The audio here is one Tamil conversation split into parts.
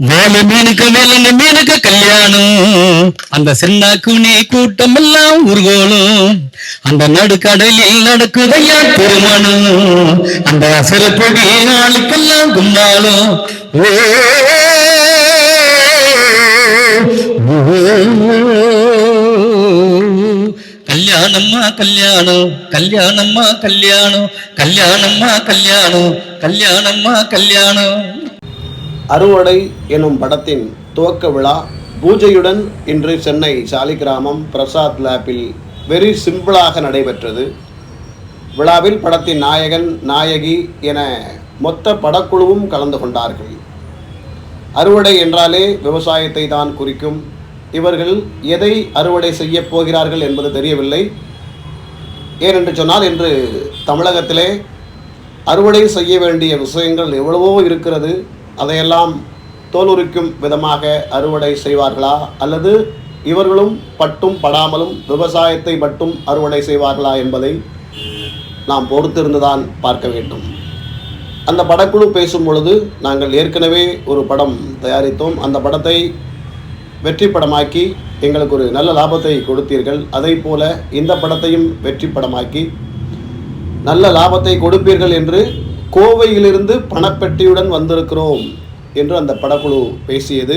வேலை மீனுக்கு வேலைங்க மீனுக்கு கல்யாணம். அந்த சின்ன குனி கூட்டம் எல்லாம் ஊர்கோலும் அந்த நடுக்கடலில் நடக்குதையா திருமணம். அந்த சிறப்பு நாளுக்கெல்லாம் கும்பாலும். ஓ, கல்யாணம்மா கல்யாணம் கல்யாணம்மா கல்யாணம் கல்யாணம்மா கல்யாணம் கல்யாணம்மா கல்யாணம். அறுவடை எனும் படத்தின் துவக்க விழா பூஜையுடன் இன்று சென்னை சாலிகிராமம் பிரசாத் லேப்பில் வெரி சிம்பிளாக நடைபெற்றது. விழாவில் படத்தின் நாயகன் நாயகி என மொத்த படக்குழுவும் கலந்து கொண்டார்கள். அறுவடை என்றாலே விவசாயத்தை தான் குறிக்கும். இவர்கள் எதை அறுவடை செய்யப் போகிறார்கள் என்பது தெரியவில்லை. ஏனென்று சொன்னால் இன்று தமிழகத்திலே அறுவடை செய்ய வேண்டிய விஷயங்கள் எவ்வளவோ இருக்கிறது. அதையெல்லாம் தோலுரிக்கும் விதமாக அறுவடை செய்வார்களா? அல்லது இவர்களும் பட்டும் படாமலும் விவசாயத்தை மட்டும் அறுவடை செய்வார்களா என்பதை நாம் பொறுத்திருந்துதான் பார்க்க வேண்டும். அந்த படக்குழு பேசும் பொழுது நாங்கள் ஏற்கனவே ஒரு படம் தயாரித்தோம். அந்த படத்தை வெற்றி படமாக்கி எங்களுக்கு ஒரு நல்ல லாபத்தை கொடுத்தீர்கள். அதை போல இந்த படத்தையும் வெற்றி படமாக்கி நல்ல லாபத்தை கொடுப்பீர்கள் என்று கோவையிலிருந்து பணப்பெட்டியுடன் வந்திருக்கிறோம் என்று அந்த படக்குழு பேசியது.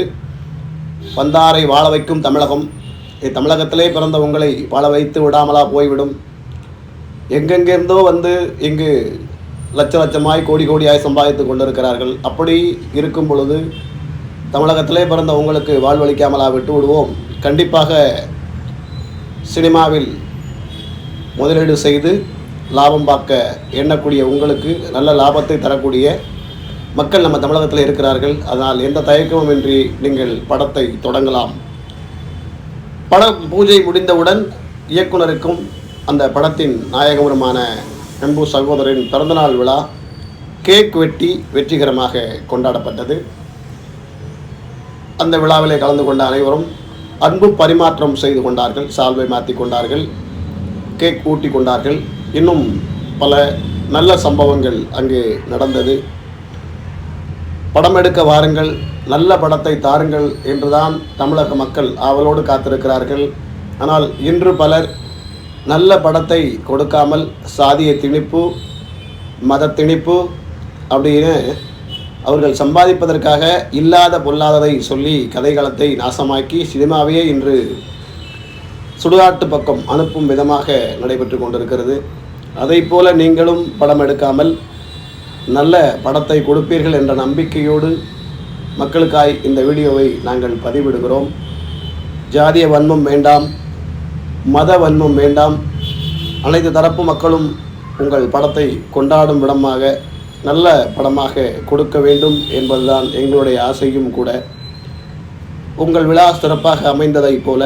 வந்தாரை வாழ வைக்கும் தமிழகம். தமிழகத்திலே பிறந்த உங்களை வாழ வைத்து விடாமலா போய்விடும். எங்கெங்கிருந்தோ வந்து இங்கு லட்ச லட்சமாய் கோடி கோடியாய் சம்பாதித்து கொண்டிருக்கிறார்கள். அப்படி இருக்கும் பொழுது தமிழகத்திலே பிறந்த உங்களுக்கு வாழ்வளிக்காமலா விட்டு விடுவோம். கண்டிப்பாக சினிமாவில் முதலீடு செய்து லாபம் பார்க்க எண்ணக்கூடிய உங்களுக்கு நல்ல லாபத்தை தரக்கூடிய மக்கள் நம்ம தமிழகத்தில் இருக்கிறார்கள். அதனால் எந்த தயக்கமும் இன்றி நீங்கள் படத்தை தொடங்கலாம். பட பூஜை முடிந்தவுடன் இயக்குனருக்கும் அந்த படத்தின் நாயகருமான அன்பு சகோதரின் பிறந்தநாள் விழா கேக் வெட்டி வெற்றிகரமாக கொண்டாடப்பட்டது. அந்த விழாவிலே கலந்து கொண்ட அனைவரும் அன்பு பரிமாற்றம் செய்து கொண்டார்கள். சால்வை மாற்றி கொண்டார்கள். கேக் ஊட்டி கொண்டார்கள். இன்னும் பல நல்ல சம்பவங்கள் அங்கே நடந்தது. படம் எடுக்க வாருங்கள் நல்ல படத்தை தாருங்கள் என்றுதான் தமிழக மக்கள் ஆவலோடு காத்திருக்கிறார்கள். ஆனால் இன்று பலர் நல்ல படத்தை கொடுக்காமல் சாதிய திணிப்பு மத திணிப்பு அப்படின்னு அவர்கள் சம்பாதிப்பதற்காக இல்லாத பொல்லாததை சொல்லி கதைகளத்தை நாசமாக்கி சினிமாவையே இன்று சுடுகாட்டு பக்கம் அனுப்பும் விதமாக நடைபெற்று கொண்டிருக்கிறது. அதை போல நீங்களும் படம் எடுக்காமல் நல்ல படத்தை கொடுப்பீர்கள் என்ற நம்பிக்கையோடு மக்களுக்காய் இந்த வீடியோவை நாங்கள் பதிவிடுகிறோம். ஜாதிய வன்மம் வேண்டாம் மத வன்மம் வேண்டாம். அனைத்து தரப்பு மக்களும் உங்கள் படத்தை கொண்டாடும் விடமாக நல்ல படமாக கொடுக்க வேண்டும் என்பதுதான் எங்களுடைய ஆசையும் கூட. உங்கள் விழா சிறப்பாக அமைந்ததைப் போல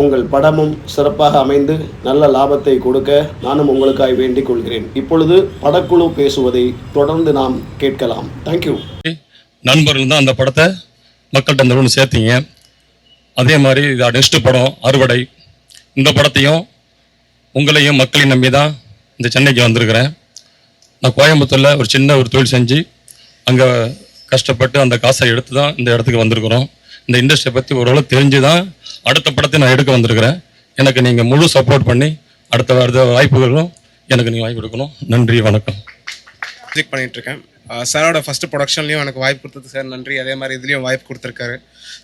உங்கள் படமும் சிறப்பாக அமைந்து நல்ல லாபத்தை கொடுக்க நானும் உங்களுக்காய் வேண்டிக் கொள்கிறேன். இப்பொழுது படக்குழு பேசுவதை தொடர்ந்து நாம் கேட்கலாம். தேங்க்யூ நண்பர்கள் தான் அந்த படத்தை மக்கள்கிட்ட அந்த ஒன்று சேர்த்தீங்க. அதே மாதிரி இது நெக்ஸ்ட் படம் அறுவடை. இந்த படத்தையும் உங்களையும் மக்களையும் நம்பி தான் இந்த சென்னைக்கு வந்திருக்கிறேன். நான் கோயம்புத்தூரில் ஒரு சின்ன ஒரு தொழில் செஞ்சு அங்கே கஷ்டப்பட்டு அந்த காசை எடுத்து தான் இந்த இடத்துக்கு வந்திருக்கிறோம். இந்த இண்டஸ்ட்ரியை பற்றி ஓரளவு தெரிஞ்சு தான் அடுத்த படத்தை நான் எடுக்க வந்திருக்கிறேன். எனக்கு நீங்கள் முழு சப்போர்ட் பண்ணி அடுத்த அடுத்த வாய்ப்புகளும் எனக்கு நீங்கள் வாங்கி கொடுக்கணும். நன்றி வணக்கம். இருக்கேன். அஹ் சாரோட ஃபர்ஸ்ட் ப்ரொடக்ஷன்லையும் எனக்கு வாய்ப்பு கொடுத்தது சார். நன்றி. அதே மாதிரி இதுலேயும் வாய்ப்பு கொடுத்துருக்காரு.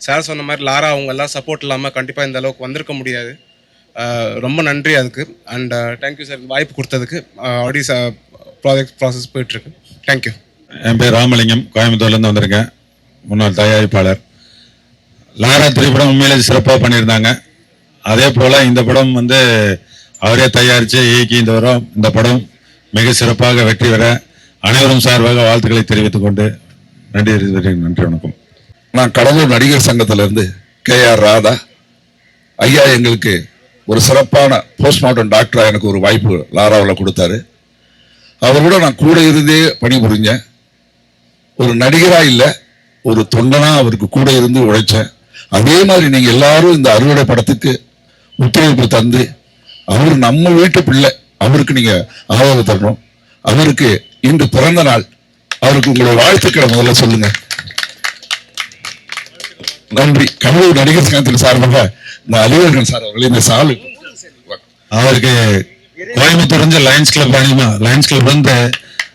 சார் சொன்ன மாதிரி லாரா அவங்க எல்லாம் சப்போர்ட் இல்லாமல் கண்டிப்பாக இந்த அளவுக்கு வந்திருக்க முடியாது. ரொம்ப நன்றி அதுக்கு. And thank you sir. வாய்ப்பு கொடுத்ததுக்கு ஆடி ப்ராஜெக்ட் ப்ராசஸ் போயிட்டுருக்கு தேங்க்யூ என் பேர் ராமலிங்கம். கோயம்புத்தூர்லேருந்து வந்திருக்கேன். முன்னாள் தயாரிப்பாளர். லாரா திரைப்படம் உண்மையிலே சிறப்பாக பண்ணியிருந்தாங்க. அதே போல் இந்த படம் வந்து அவரே தயாரித்து இயக்கி இந்த வரும் இந்த படம் மிக சிறப்பாக வெற்றி பெற அனைவரும் சார்பாக வாழ்த்துக்களை தெரிவித்துக் கொண்டு நன்றி நன்றி வணக்கம். நான் கடலூர் நடிகர் சங்கத்திலிருந்து கே ஆர் ராதா. ஐயா எங்களுக்கு ஒரு சிறப்பான போஸ்ட்மார்ட்டம் டாக்டரா எனக்கு ஒரு வாய்ப்பு லாராவில் கொடுத்தாரு. அவரோட கூட நான் கூட இருந்தே பணிபுரிஞ்சேன். ஒரு நடிகராக இல்லை ஒரு தொண்டனாக அவருக்கு கூட இருந்து உழைச்சேன். அதே மாதிரி நீங்க எல்லாரும் இந்த அறுவடை படத்துக்கு ஒத்துழைப்பு தந்து அவர் நம்ம வீட்டு பிள்ளை அவருக்கு நீங்க ஆதரவு தரணும். அவருக்கு இன்று பிறந்த நாள். அவருக்கு உங்களுடைய வாழ்த்துக்களை முதல்ல சொல்லுங்க. நன்றி. கடலூர் நடிகர் சங்கத்தின் சார்பாக இந்த அலிவர்கள் சார் அவர்கள் இந்த சாலு. அவருக்கு கோயம்புத்தூர் லயன்ஸ் கிளப் அணிமா லயன்ஸ் கிளப் வந்து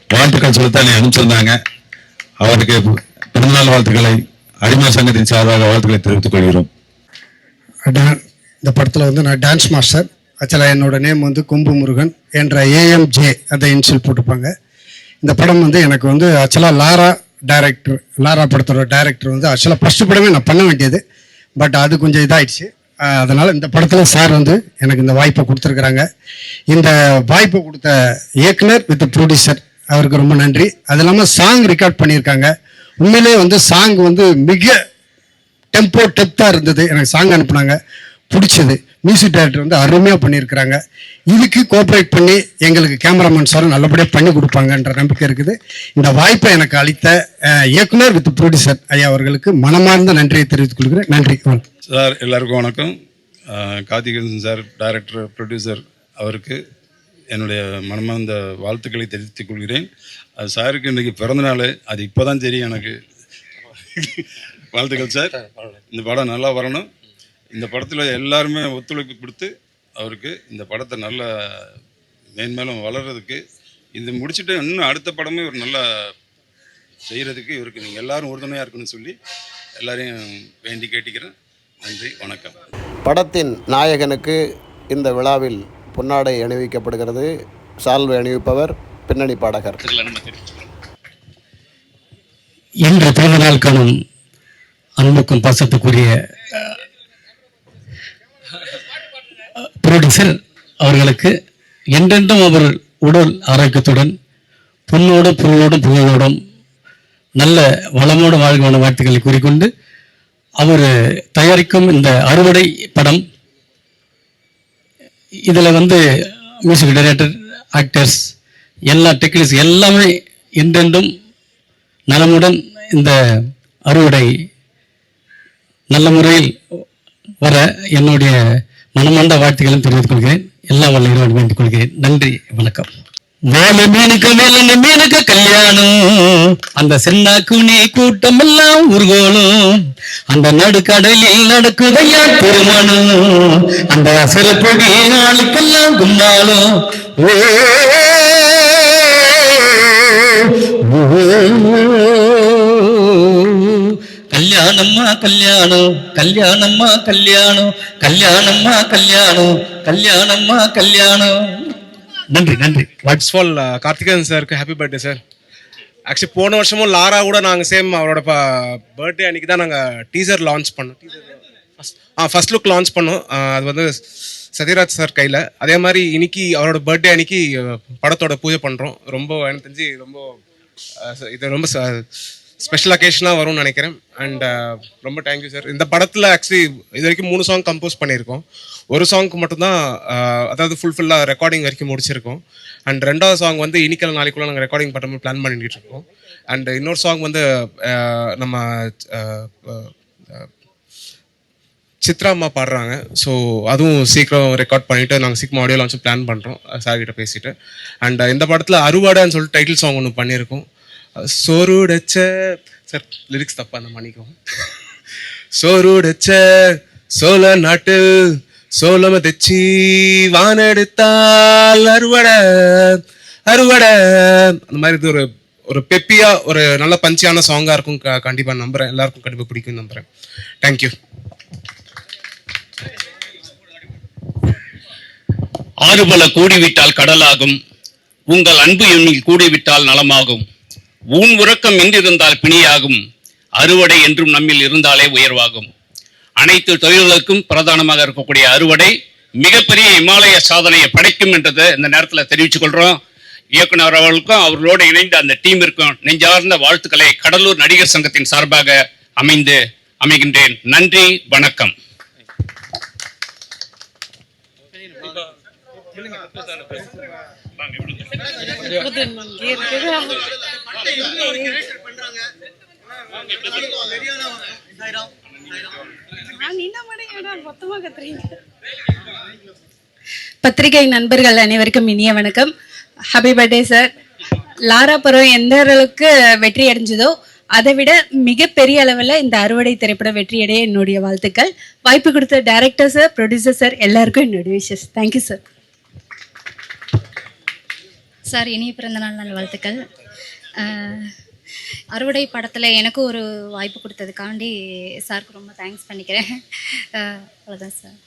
வாழ்த்துக்கள் சொல்லத்தான் என்னை அனுப்பிச்சிருந்தாங்க. அவருக்கு பிறந்தநாள் வாழ்த்துக்களை அடிமா சங்கத்தின் சார்பாக வாழ்த்துக்களை தெரிவித்துக் கொள்கிறோம். இந்த படத்தில் வந்து நான் டான்ஸ் மாஸ்டர் ஆக்சுவலாக என்னோட நேம் வந்து கொம்பு முருகன் என்ற ஏஎம்ஜே அந்த இன்சில் போட்டிருப்பாங்க. இந்த படம் வந்து எனக்கு வந்து ஆக்சுவலாக லாரா டைரக்டர் லாரா படத்தோட டைரக்டர் வந்து ஆக்சுவலாக ஃபஸ்ட்டு படமே நான் பண்ண வேண்டியது. பட் அது கொஞ்சம் இதாகிடுச்சு அதனால் இந்த படத்தில் சார் வந்து எனக்கு இந்த வாய்ப்பை கொடுத்துருக்குறாங்க. இந்த வாய்ப்பை கொடுத்த இயக்குனர் வித் ப்ரொடியூசர் அவருக்கு ரொம்ப நன்றி. அது இல்லாமல் சாங் ரெக்கார்ட் பண்ணியிருக்காங்க. உண்மையிலே வந்து சாங் வந்து மிக டெம்போ டெப்த்தாக இருந்தது. எனக்கு சாங் அனுப்புனாங்க. பிடிச்சது. மியூசிக் டைரக்டர் வந்து அருமையாக பண்ணியிருக்கிறாங்க. இதுக்கு கோஆப்ரேட் பண்ணி எங்களுக்கு கேமராமேன் சார் நல்லபடியாக பண்ணி கொடுப்பாங்கன்ற நம்பிக்கை இருக்குது. இந்த வாய்ப்பை எனக்கு அளித்த இயக்குனர் வித் ப்ரொடியூசர் ஐயா அவர்களுக்கு மனமார்ந்த நன்றியை தெரிவித்துக் கொள்கிறேன். நன்றி. சார் எல்லாருக்கும் வணக்கம். கார்த்திகேயன் சார் டைரக்டர் ப்ரொடியூசர் அவருக்கு என்னுடைய மனமார்ந்த வாழ்த்துக்களை தெரிவித்துக் கொள்கிறேன். அது சாருக்கு இன்றைக்கி பிறந்தநாள் அது இப்போ தான் தெரியும் எனக்கு. வாழ்த்துக்கள் சார். இந்த படம் நல்லா வரணும். இந்த படத்தில் எல்லாருமே ஒத்துழைப்பு கொடுத்து அவருக்கு இந்த படத்தை நல்ல மேன்மேலும் வளர்கிறதுக்கு இது முடிச்சுட்டு இன்னும் அடுத்த படமே ஒரு நல்ல செய்கிறதுக்கு இவருக்கு நீங்கள் எல்லாரும் உறுதுணையாக இருக்கணும்னு சொல்லி எல்லாரையும் வேண்டி கேட்டுக்கிறேன். நன்றி வணக்கம். படத்தின் நாயகனுக்கு இந்த விழாவில் பொன்னாடை அணிவிக்கப்படுகிறது. சால்வை அணிவிப்பவர் பின்னணி பாடகர். இன்று திருநாள் காணும் அன்புக்கும் பாசத்துக்குரிய புரோடியூசர் அவர்களுக்கு என்றென்றும் அவர் உடல் ஆரோக்கியத்துடன் பொன்னோடும் பொருளோடும் புகழோடும் நல்ல வளமோடு வாழ்வான வாழ்த்துக்களை கூறிக்கொண்டு அவர் தயாரிக்கும் இந்த அறுவடை படம் இதில் வந்து மியூசிக் டைரக்டர் ஆக்டர்ஸ் எல்லா டெக்னீஸ் எல்லாமே என்றென்றும் நலமுடன் இந்த அறுவடை நல்ல முறையில் வர என்னுடைய மனமார்ந்த வாழ்த்துக்களும் தெரிவித்துக் கொள்கிறேன். எல்லா வல்ல இறைவன் வேண்டிக் கொள்கிறேன். நன்றி வணக்கம். வேலை மீனுக்கு வேலை மீனுக்கு கல்யாணம். அந்த சென்னாக்குனி கூட்டம் எல்லாம் ஊர்கோலும். அந்த நடுக்கடலில் நடக்குதையா திருமணம் அந்த சிறப்பு நாளுக்கெல்லாம் கும்மாலும் கல்யாணம்மா கல்யாணம் கல்யாணம்மா கல்யாணம் கல்யாணம்மா கல்யாணம் கல்யாணம்மா கல்யாணம். நன்றி நன்றி. ஃபர்ஸ்ட் ஆஃப் ஆல் கார்த்திகேயன் சாருக்கு ஹாப்பி பர்த்டே சார் ஆக்சுவலி போன வருஷமும் லாரா கூட நாங்கள் சேம் அவரோட பர்த்டே அன்னைக்கு தான் நாங்கள் டீசர் லான்ச் பண்ணோம். டீசர் ஆ ஃபர்ஸ்ட் லுக் லான்ச் பண்ணோம். அது வந்து சத்யராஜ் சார் கையில். அதே மாதிரி இன்னைக்கு அவரோட பர்த்டே அன்னைக்கு படத்தோட பூஜை பண்ணுறோம் ரொம்ப எனக்கு தெரிஞ்சு ரொம்ப இது ரொம்ப ஸ்பெஷல் அக்கேஷனாக வரும்னு நினைக்கிறேன். அண்ட் uh, ரொம்ப தேங்க்யூ சார் இந்த படத்தில் ஆக்சுவலி இது வரைக்கும் மூணு சாங் கம்போஸ் பண்ணியிருக்கோம். ஒரு சாங்க்கு மட்டும்தான் uh, அதாவது ஃபுல்ஃபில்லாக ரெக்கார்டிங் வரைக்கும் முடிச்சிருக்கோம். அண்ட் ரெண்டாவது சாங் வந்து இனிக்கல் நாளைக்குள்ள நாங்கள் ரெக்கார்டிங் பண்ணுற மாதிரி பிளான் பண்ணிட்டு இருக்கோம். அண்ட் இன்னொரு சாங் வந்து uh, நம்ம சித்ரா அம்மா பாடுறாங்க. ஸோ அதுவும் சீக்கிரம் ரெக்கார்ட் பண்ணிவிட்டு நாங்கள் சீக்கிரம் ஆடியோ லான்ச்சும் பிளான் பண்ணுறோம் சார் கிட்ட பேசிட்டு. அண்ட் இந்த படத்தில் அறுவாடைன்னு சொல்லிட்டு டைட்டில் சாங் ஒன்று பண்ணியிருக்கோம். சோறுடச்ச சார் லிரிக்ஸ் தப்பா அந்த மன்னிக்கும் சோறுடச்ச சோழ நாட்டு சோளம தெச்சி வானெடுத்தால் அறுவடை அறுவடை. அந்த மாதிரி இது ஒரு ஒரு பெப்பியா ஒரு நல்ல பஞ்சியான சாங்கா இருக்கும். க- கண்டிப்பா நம்புறேன். எல்லாருக்கும் கண்டிப்பா பிடிக்கும் நம்புறேன். தேங்க்யூ ஆறுபல கூடிவிட்டால் கடலாகும். உங்கள் அன்பு எண்ணில் கூடிவிட்டால் நலமாகும். ஊன் உறக்கம் இன்றிருந்தால் பிணியாகும். அறுவடை என்றும் நம்மில் இருந்தாலே உயர்வாகும். அனைத்து தொழில்களுக்கும் பிரதானமாக இருக்கக்கூடிய அறுவடை மிகப்பெரிய இமாலய சாதனையை படைக்கும் என்றதை இந்த நேரத்தில் தெரிவித்துக் கொள்கிறோம் இயக்குனர் அவர்களுக்கும் அவர்களோடு இணைந்த அந்த டீமிற்கும் நெஞ்சார்ந்த வாழ்த்துக்களை கடலூர் நடிகர் சங்கத்தின் சார்பாக அமைந்து அமைகின்றேன். நன்றி வணக்கம். பத்திரிகை நண்பர்கள் அனைவருக்கும் இனிய வணக்கம். ஹாப்பி பர்த்டே சார் லாரா பருவம் எந்த அளவுக்கு வெற்றி அடைஞ்சதோ அதை விட மிகப்பெரிய அளவில் இந்த அறுவடை திரைப்படம் வெற்றியடைய என்னுடைய வாழ்த்துக்கள். வாய்ப்பு கொடுத்த டைரக்டர் சார் ப்ரொடியூசர் சார் எல்லாருக்கும் என்னுடைய விஷஸ் தேங்க்யூ சார் சார் இனிய பிறந்தநாள் நல்வாழ்த்துக்கள் வாழ்த்துக்கள். அறுவடை படத்தில் எனக்கும் ஒரு வாய்ப்பு கொடுத்ததுக்காண்டி சாருக்கு ரொம்ப தேங்க்ஸ் பண்ணிக்கிறேன். அவ்வளோதான் சார்.